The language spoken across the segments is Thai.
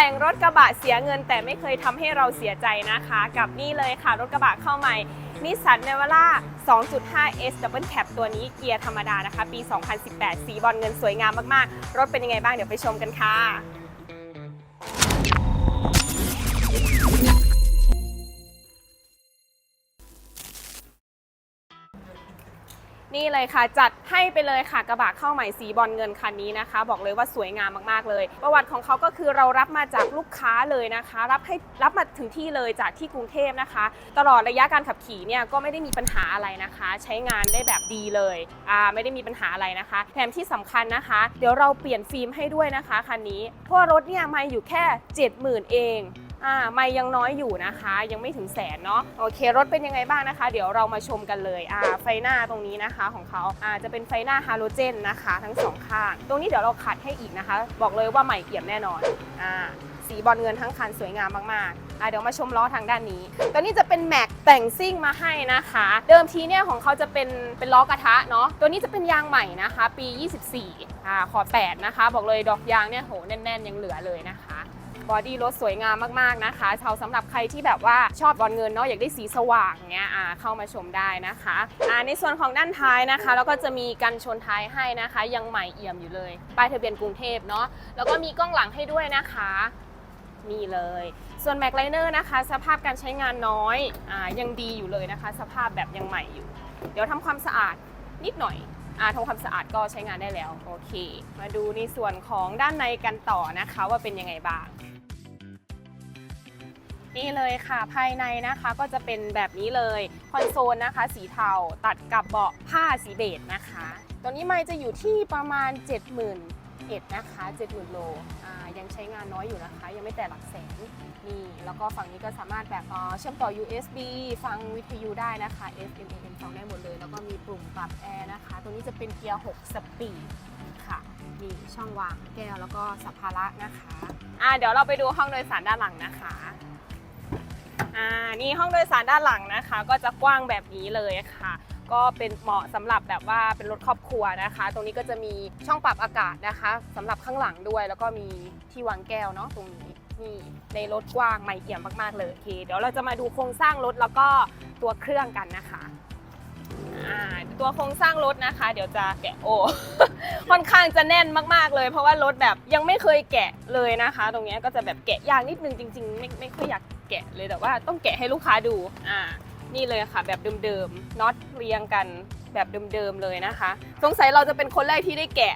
แต่งรถกระบะเสียเงิน แต่ไม่เคยทำให้เราเสียใจนะคะ กับนี่เลยค่ะ รถกระบะเข้าใหม่นิสสันเนวาร่า 2.5S Double Cab ตัวนี้เกียร์ธรรมดานะคะ ปี 2018 สีบอลเงินสวยงามมาก ๆ รถเป็นยังไงบ้างเดี๋ยวไปชมกันค่ะ นี่เลยค่ะ จัดให้ไปเลยค่ะกระบะเข้าใหม่สีบอลเงินคันนี้นะคะ บอกเลยว่าสวยงามมากๆเลย ประวัติของเขาก็คือเรารับมาจากลูกค้าเลยนะคะ รับให้รับมาถึงที่เลยจากที่กรุงเทพนะคะ ตลอดระยะการขับขี่เนี่ยก็ไม่ได้มีปัญหาอะไรนะคะ ใช้งานได้แบบดีเลยอ่าไม่ได้มีปัญหาอะไรนะคะแถมที่สำคัญนะคะ เดี๋ยวเราเปลี่ยนฟิล์มให้ด้วยนะคะคันนี้เพราะรถเนี่ยมาอยู่แค่ 70,000 เอง อ่าไม่ยังน้อยอยู่นะคะ ยังไม่ถึงแสนเนาะโอเค รถเป็นยังไงบ้างนะคะ เดี๋ยวเรามาชมกันเลยอ่าไฟหน้าตรงนี้นะคะของเขาอ่าจะเป็นไฟหน้าฮาโลเจนนะคะ ทั้งสองข้างตรงนี้เดี๋ยวเราขัดให้อีกนะคะ บอกเลยว่าใหม่เอี่ยมแน่นอนอ่าสีบอลเงินทั้งคันสวยงามมากๆอ่าเดี๋ยวมาชมล้อทางด้านนี้ตัวนี้จะเป็นแม็กแต่งซิ่งมาให้นะคะ เดิมทีเนี่ยของเขาจะเป็นเป็นล้อกระทะเนาะ ตัวนี้จะเป็นยางใหม่นะคะ ปี 24อ่าขอ8นะคะ บอกเลยดอกยางเนี่ยโหแน่นๆ ยังเหลือเลยนะคะ บอดี้รถสวยงามมากๆนะคะเชาสำหรับใครที่แบบว่าชอบบอลเงินเนาะอยากได้สีสว่างเนี้ยอ่าเข้ามาชมได้นะคะอ่าในส่วนของด้านท้ายนะคะ แล้วก็จะมีกันชนท้ายให้นะคะ ยังใหม่เอี่ยมอยู่เลยป้ายทะเบียนกรุงเทพเนาะแล้วก็มีกล้องหลังให้ด้วยนะคะนี่เลย ส่วนแม็กไลเนอร์นะคะ สภาพการใช้งานน้อยอ่ายังดีอยู่เลยนะคะ สภาพแบบยังใหม่อยู่ เดี๋ยวทำความสะอาดนิดหน่อยอ่าทำความสะอาดก็ใช้งานได้แล้ว โอเค มาดูในส่วนของด้านในกันต่อนะคะว่าเป็นยังไงบ้าง นี่เลยค่ะภายในนะคะก็จะเป็นแบบนี้เลยคอนโซลนะคะ สีเทาตัดกับเบาะผ้าสีเบจนะคะตัวนี้ไม่จะอยู่ที่ประมาณ 70,000เอ็ดนะคะ70,000โลยังใช้งานน้อยอยู่นะคะ ยังไม่แต่หลักแสนนี่แล้วก็ฝั่งนี้ก็สามารถแบบเชื่อมต่อ USB ฟังวิทยุได้นะคะ FM AM ฟังได้หมดเลย แล้วก็มีปุ่มปรับแอร์นะคะ ตัวนี้จะเป็นเกียร์ 6 สปีดค่ะนี่ช่องวางแก้วแล้วก็สัมภาระนะคะอ่าเดี๋ยวเราไปดูห้องโดยสารด้านหลังนะคะ อ่านี่ห้องโดยสารด้านหลังนะคะ ก็จะกว้างแบบนี้เลยค่ะ ก็เป็นเหมาะสำหรับแบบว่าเป็นรถครอบครัวนะคะ ตรงนี้ก็จะมีช่องปรับอากาศนะคะสำหรับข้างหลังด้วย แล้วก็มีที่วางแก้วเนาะตรงนี้นี่ในรถกว้างใหม่เอี่ยมมากๆเลยโอเคเดี๋ยวเราจะมาดูโครงสร้างรถแล้วก็ตัวเครื่องกันนะคะ ตัวโครงสร้างรถนะคะ เดี๋ยวจะแกะโอ้ค่อนข้างจะแน่นมากๆเลย เพราะว่ารถแบบยังไม่เคยแกะเลยนะคะ ตรงนี้ก็จะแบบแกะยากนิดนึงจริงๆไม่ไม่ค่อยอยากแกะเลยแต่ว่าต้องแกะให้ลูกค้าดูอ่านี่เลยค่ะ แบบเดิมๆน็อตเรียงกันแบบเดิมๆเลยนะคะ สงสัยเราจะเป็นคนแรกที่ได้แกะ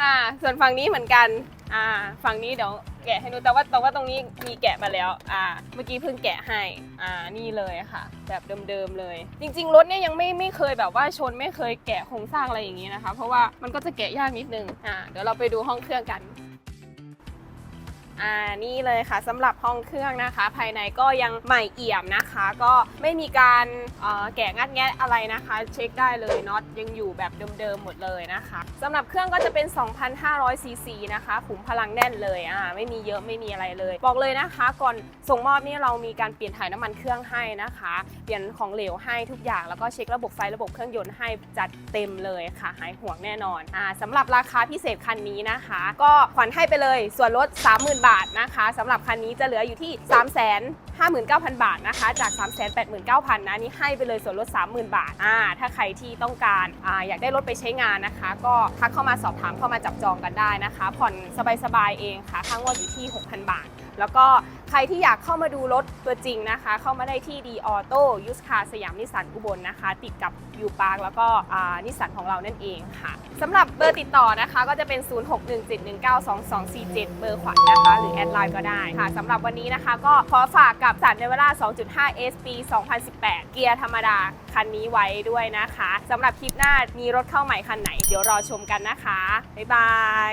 อ่าส่วนฝั่งนี้เหมือนกันอ่าฝั่งนี้เดี๋ยว แกะให้ดูแต่ว่าแต่ว่าตรงนี้มีแกะมาแล้ว อ่า เมื่อกี้เพิ่งแกะให้ อ่า นี่เลยค่ะ แบบเดิมๆเลย จริง ๆ รถเนี่ยยังไม่ไม่เคยแบบว่าชนไม่เคยแกะโครงสร้างอะไรอย่างนี้นะคะ เพราะว่ามันก็จะแกะยากนิดนึง อ่า เดี๋ยวเราไปดูห้องเครื่องกัน อ่านี่เลยค่ะสำหรับห้องเครื่องนะคะ ภายในก็ยังใหม่เอี่ยมนะคะ ก็ไม่มีการแกะงัดแงะอะไรนะคะ เช็คได้เลยน็อตยังอยู่แบบเดิมๆหมดเลยนะคะสำหรับเครื่องก็จะเป็น 2,500ซีซีนะคะขุมพลังแน่นเลยอ่าไม่มีเยอะไม่มีอะไรเลย บอกเลยนะคะ ก่อนส่งมอบนี่เรามีการเปลี่ยนถ่ายน้ำมันเครื่องให้นะคะ เปลี่ยนของเหลวให้ทุกอย่างแล้วก็เช็คระบบไฟระบบเครื่องยนต์ให้จัดเต็มเลยค่ะ หายห่วงแน่นอนอ่าสำหรับราคาพิเศษคันนี้นะคะ ก็ผ่อนให้ไปเลยส่วนลด30,000บาทนะคะสำหรับคันนี้จะเหลืออยู่ที่ 3 0 0 0 0 59,000 บาทนะคะ จาก 3 8 9 0 0 0นะนี่ให้ไปเลยส่วนลด 30,000 บาทอ่าถ้าใครที่ต้องการอ่าอยากได้รถไปใช้งานนะคะ ก็ทักเข้ามาสอบถามเข้ามาจับจองกันได้นะคะ ผ่อนสบายๆเองค่ะข้างวดอยู่ที่ 6,000 บาท แล้วก็ใครที่อยากเข้ามาดูรถตัวจริงนะคะ เข้ามาได้ที่ดีออโต้ยูสคาสยามนิสสันอุบลนะคะ ติดกับยูปาร์คแล้วก็นิสสันของเรานั่นเองค่ะสำหรับเบอร์ติดต่อนะคะ ก็จะเป็น 0617192247 เบอร์ขวัญนะคะ หรือแอดไลน์ก็ได้ค่ะสำหรับวันนี้นะคะ ก็ขอฝากกับสันเนเวล่า2.5 S ปี 2018 เกียร์ธรรมดาคันนี้ไว้ด้วยนะคะสำหรับคลิปหน้ามีรถเข้าใหม่คันไหน เดี๋ยวรอชมกันนะคะ บ๊ายบาย